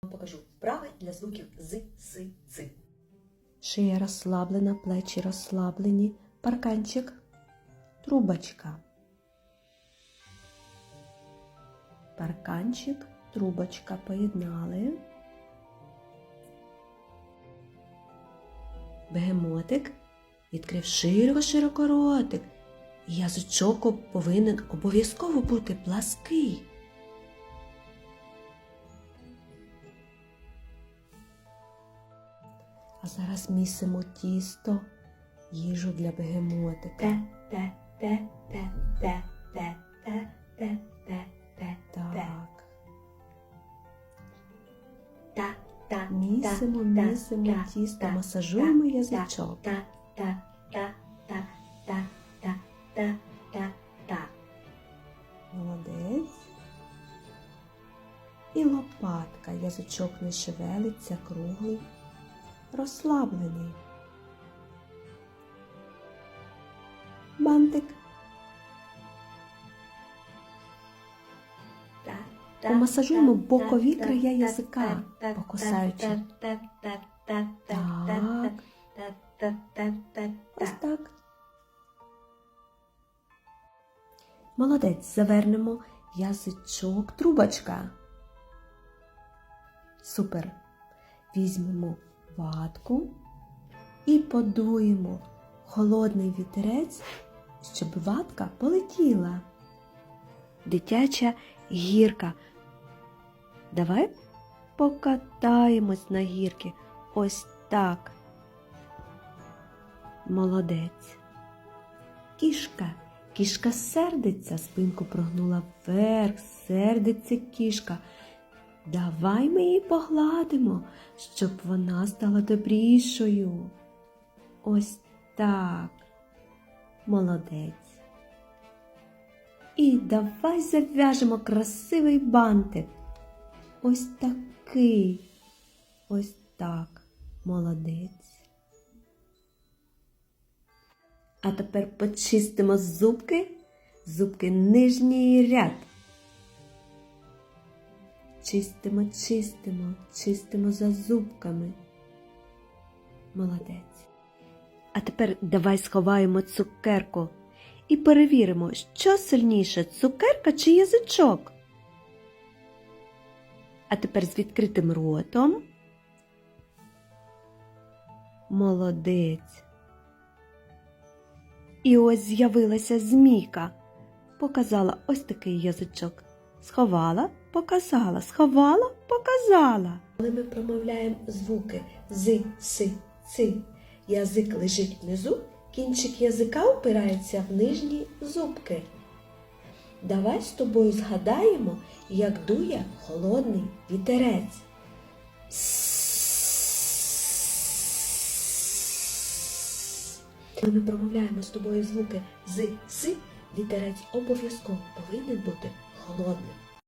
покажу вправи для звуків з, с, ц. Шия розслаблена, плечі розслаблені, парканчик, трубочка. Парканчик, трубочка поєднали. Бегемотик відкрив широко-широко ротик. Язичок повинен обов'язково бути плаский. А зараз місимо тісто, їжу для бегемотика. Те, те, те, те, те, те, те, те, те, те, те. Так. Та, та, Місимо, місимо тісто, масажуємо язичок. Та, та, та, та, та, та, та, та, та. Молодець. І лопатка. Язичок не шевелиться, круглий, розслаблений. Бантик. Помасажуємо бокові края язика, покусаючи. Так. Ось так. Молодець. Завернемо язичок трубочка. Супер. Візьмемо ватку і подуємо холодний вітерець, щоб ватка полетіла. Дитяча гірка. Давай покатаємось на гірки. Ось так. Молодець. Кішка. Кішка сердиться, спинку прогнула вверх, сердиться кішка. Давай ми її погладимо, щоб вона стала добрішою. Ось так. Молодець. І давай зав'яжемо красивий бантик. Ось такий. Ось так. Молодець. А тепер почистимо зубки, зубки нижній ряд. Чистимо, чистимо, чистимо за зубками. Молодець. А тепер давай сховаємо цукерку і перевіримо, що сильніше цукерка чи язичок. А тепер з відкритим ротом. Молодець. І ось з'явилася змійка. Показала ось такий язичок. Сховала, показала, сховала, показала. Коли ми промовляємо звуки з, с, ц, язик лежить внизу, кінчик язика опирається в нижні зубки. Давай з тобою згадаємо, як дує холодний вітерець. Коли ми промовляємо з тобою звуки з, с, вітерець обов'язково повинен бути ことなんで。